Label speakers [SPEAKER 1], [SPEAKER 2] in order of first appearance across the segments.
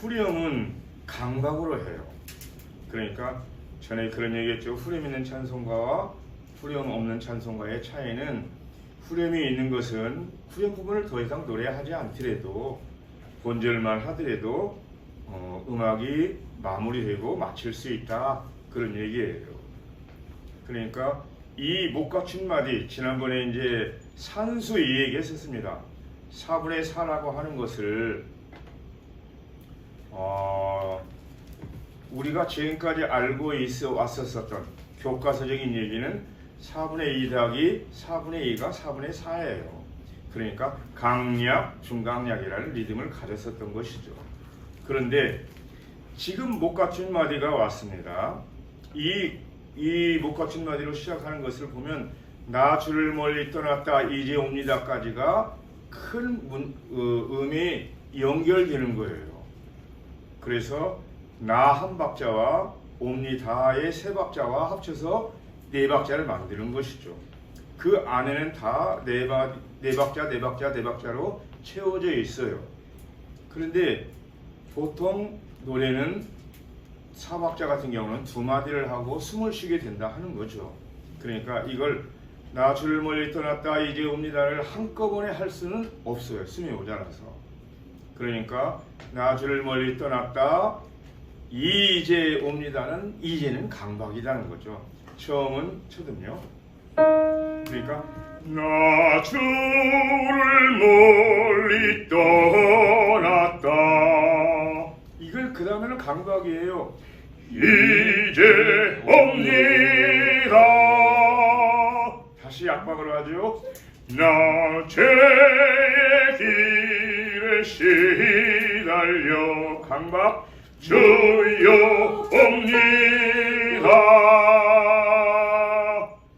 [SPEAKER 1] 후렴은 강박으로 해요. 그러니까 전에 그런 얘기했죠. 후렴 있는 찬송가와 후렴 없는 찬송가의 차이는 후렴이 있는 것은 후렴 부분을 더 이상 노래하지 않더라도 본절만 하더라도 어, 음악이 마무리되고 마칠 수 있다 그런 얘기예요. 그러니까 이 못 갖춘 마디 지난번에 이제 산수 이 얘기했었습니다. 4분의 4라고 하는 것을 어, 우리가 지금까지 알고 있어 왔었었던 교과서적인 얘기는 4분의 2 더하기 4분의 2가 4분의 4예요. 그러니까 강약, 중강약이라는 리듬을 가졌었던 것이죠. 그런데 지금 못 갖춘 마디가 왔습니다. 이, 이 못 갖춘 마디로 시작하는 것을 보면 나 주를 멀리 떠났다 이제 옵니다까지가 큰 문, 어, 음이 연결되는 거예요. 그래서 나 한 박자와 옵니다의 세 박자와 합쳐서 네 박자를 만드는 것이죠. 그 안에는 다네 네 박자, 네 박자, 네 박자로 채워져 있어요. 그런데 보통 노래는 사박자 같은 경우는 두 마디를 하고 숨을 쉬게 된다 하는 거죠. 그러니까 이걸 나 주를 멀리 떠났다 이제 옵니다를 한꺼번에 할 수는 없어요. 숨이 모자라서. 그러니까 나 주를 멀리 떠났다 이제 옵니다는 이제는 강박이라는 거죠. 처음은 초음요. 그러니까 나 주를 멀리 떠났다 이걸 그 다음에는 강박이에요. 이 강박 주여 옵니다.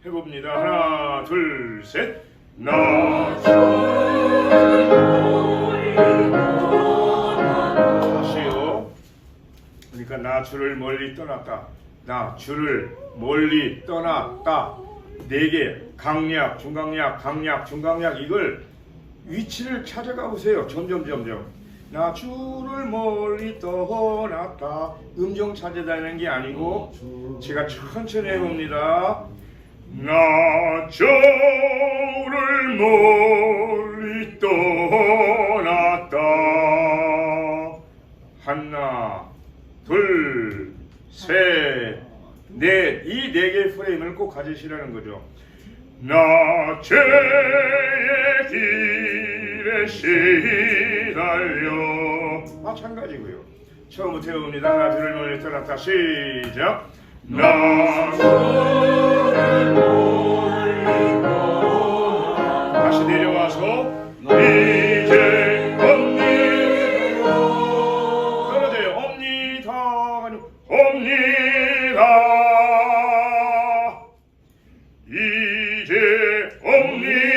[SPEAKER 1] 해봅니다. 하나, 둘, 셋. 나 다시요. 그러니까 나 주를 멀리 떠났다. 나 주를 멀리 떠났다. 네 개, 강약, 중강약, 강약, 중강약 이걸 위치를 찾아가 보세요. 점점 점점. 나 주를 멀리 떠났다. 음정 찾아다니는 게 아니고 제가 천천히 해봅니다. 나 주를 멀리 떠났다. 하나, 둘, 셋, 넷. 이 네 개의 프레임을 꼭 가지시라는 거죠. 나 죄의 길에 시달려 마찬가지고요. 처음부터 해봅니다. 나 주를 멀리 떠났다. 시작. 나 다시 내려와서 이제 옵니다. 떨어져요. 옵니다. 옵니다. 이제 옵니다.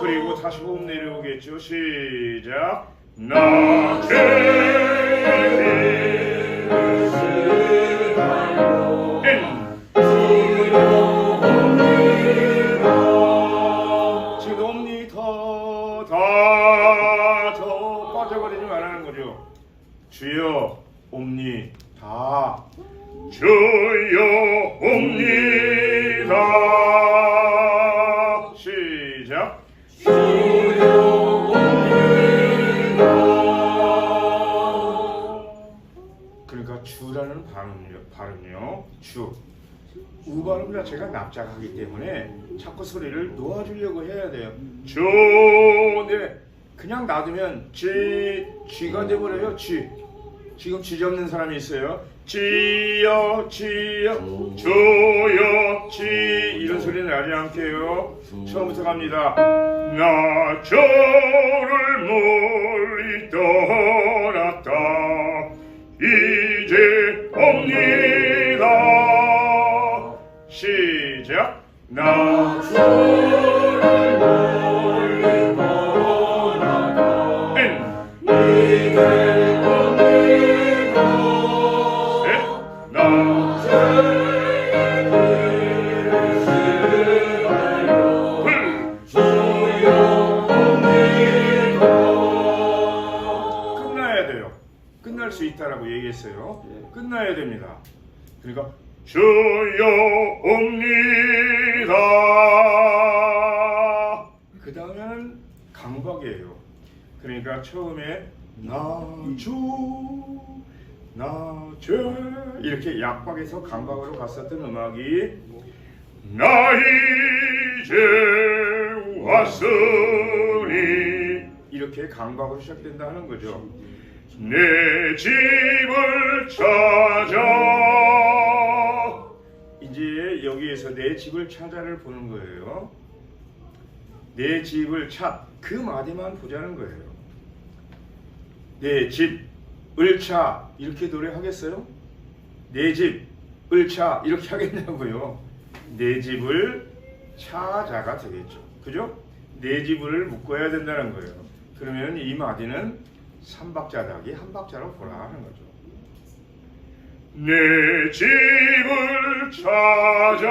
[SPEAKER 1] 그리고 다시 호흡 내려오겠죠. 시작. 나죄 시작. 그러니까 주라는 발음요, 발음요, 주. 우 발음 자체가 납작하기 때문에 자꾸 소리를 놓아주려고 해야 돼요. 주, 네. 그냥 놔두면 쥐, 쥐가 돼버려요. 쥐. 지금 쥐 잡는 사람이 있어요. 쥐여, 쥐여, 주여, 쥐 이런 소리는 나지 않게요. 처음부터 갑니다. 나 저를 멀리 떠났다. 이제 옵니다. 시작. 나 주를 되겠어요?
[SPEAKER 2] 예.
[SPEAKER 1] 끝나야 됩니다. 그러니까 주여 옵니다. 그 다음에는 강박이에요. 그러니까 처음에 나주 나주 이렇게 약박에서 강박으로 갔었던 음악이 나 이제 왔으니 이렇게 강박으로 시작된다 하는 거죠. 내 집을 찾아 이제 여기에서 내 집을 찾아를 보는 거예요. 내 집을 찾그 마디만 보자는 거예요. 내 집을 찾 이렇게 노래하겠어요? 내 집을 찾 이렇게 하겠냐고요. 내 집을 찾아가 되겠죠. 그죠? 내 집을 묶어야 된다는 거예요. 그러면 이 마디는 삼박자닥이 한 박자로 보라 하는 거죠. 내 집을 찾아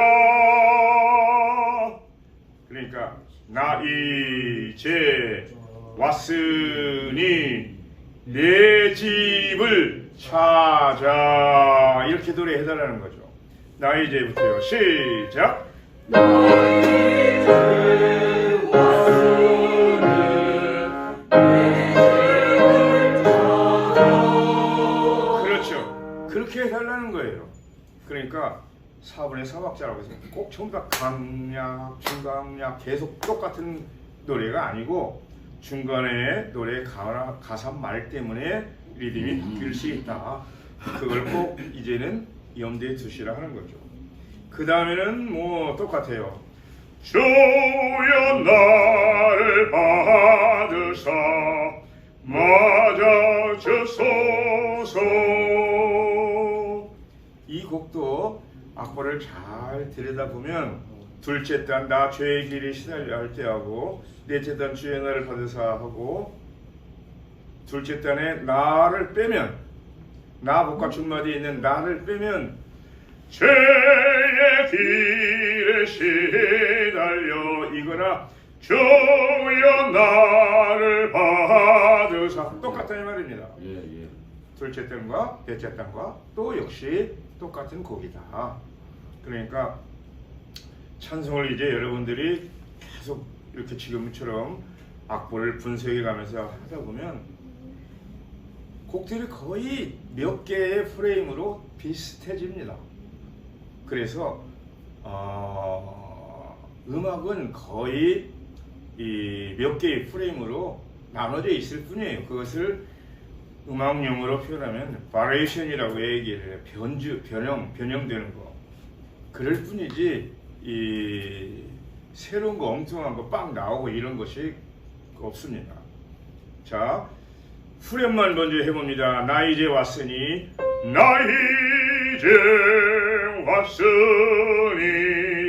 [SPEAKER 1] 그러니까 나 이제 왔으니 내 집을 찾아 이렇게 노래해달라는 거죠. 나 이제부터요. 시작. 그렇죠. 그러니까 4분의 4박자라고 해서 꼭 전부 다 강약, 중강약 계속 똑같은 노래가 아니고 중간에 노래 가, 가사 말 때문에 리듬이 바뀔 수 있다. 그걸 꼭 이제는 염두에 두시라 하는 거죠. 그 다음에는 뭐 똑같아요. 주여 나를 받으사 악보를 잘 들여다보면 둘째 단 나 죄의 길에 시달려 할 때 하고 넷째 단 주의 나를 받으사 하고 둘째 단에 나를 빼면 나 복과 중마디에 있는 나를 빼면 죄의 길에 시달려 이거나 주여 나를 받으사 똑같다 이 말입니다.
[SPEAKER 2] 예, 예.
[SPEAKER 1] 둘째 단과 넷째 단과 또 역시 똑같은 곡이다. 그러니까 찬송을 이제 여러분들이 계속 이렇게 지금처럼 악보를 분석해 가면서 하다 보면 곡들이 거의 몇 개의 프레임으로 비슷해집니다. 그래서 어, 음악은 거의 이몇 개의 프레임으로 나눠져 있을 뿐이에요. 그것을 음악용어로 표현하면 바레이션이라고 얘기를 해요. 변주, 변형, 변형되는 거. 그럴 뿐이지 이 새로운 거 엉뚱한 거 빵 나오고 이런 것이 없습니다. 자, 후렴만 먼저 해봅니다. 나 이제 왔으니 나 이제 왔으니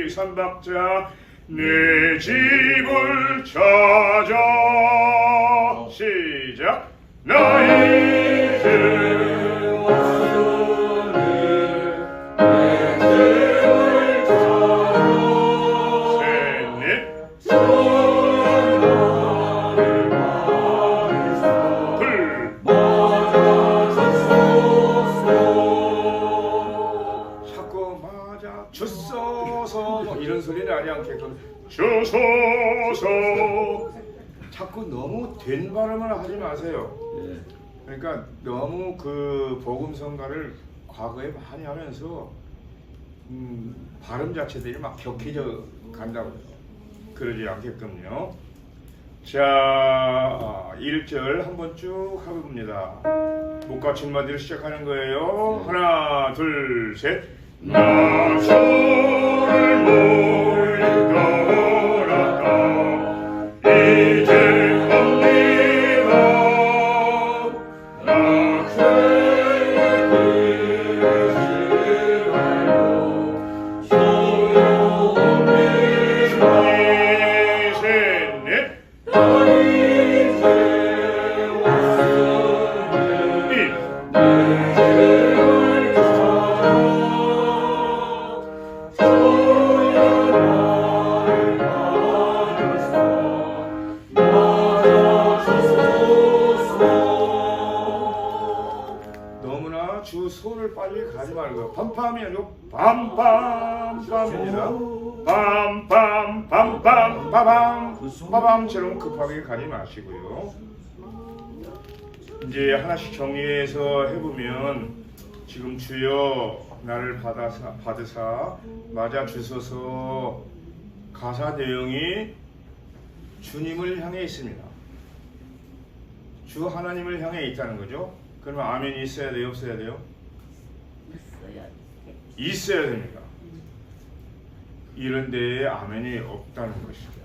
[SPEAKER 1] 삼박자 내 집을 찾아 시작 나 이제 너무 된 발음을 하지 마세요.
[SPEAKER 2] 예.
[SPEAKER 1] 그러니까 너무 그 복음성가를 과거에 많이 하면서 음, 발음 자체들이 막 격해져 간다고요. 그러지 않게끔요. 자, 1절 한번 쭉 해봅니다. 목과 춘마디를 시작하는 거예요. 하나, 둘, 셋. 나 주를 모이더라다 팜팜이 아니고 빰빰빰입니다. 빰빰빰빰 빠밤 빠밤처럼 급하게 가지 마시고요. 이제 하나씩 정리해서 해보면 지금 주여 나를 받아사 받으사 맞아 주소서 가사 내용이 주님을 향해 있습니다. 주 하나님을 향해 있다는 거죠. 그러면 아멘이 있어야 돼요, 없어야
[SPEAKER 2] 돼요?
[SPEAKER 1] 있어야 됩니다. 이런 데에 아멘이 없다는 것이죠.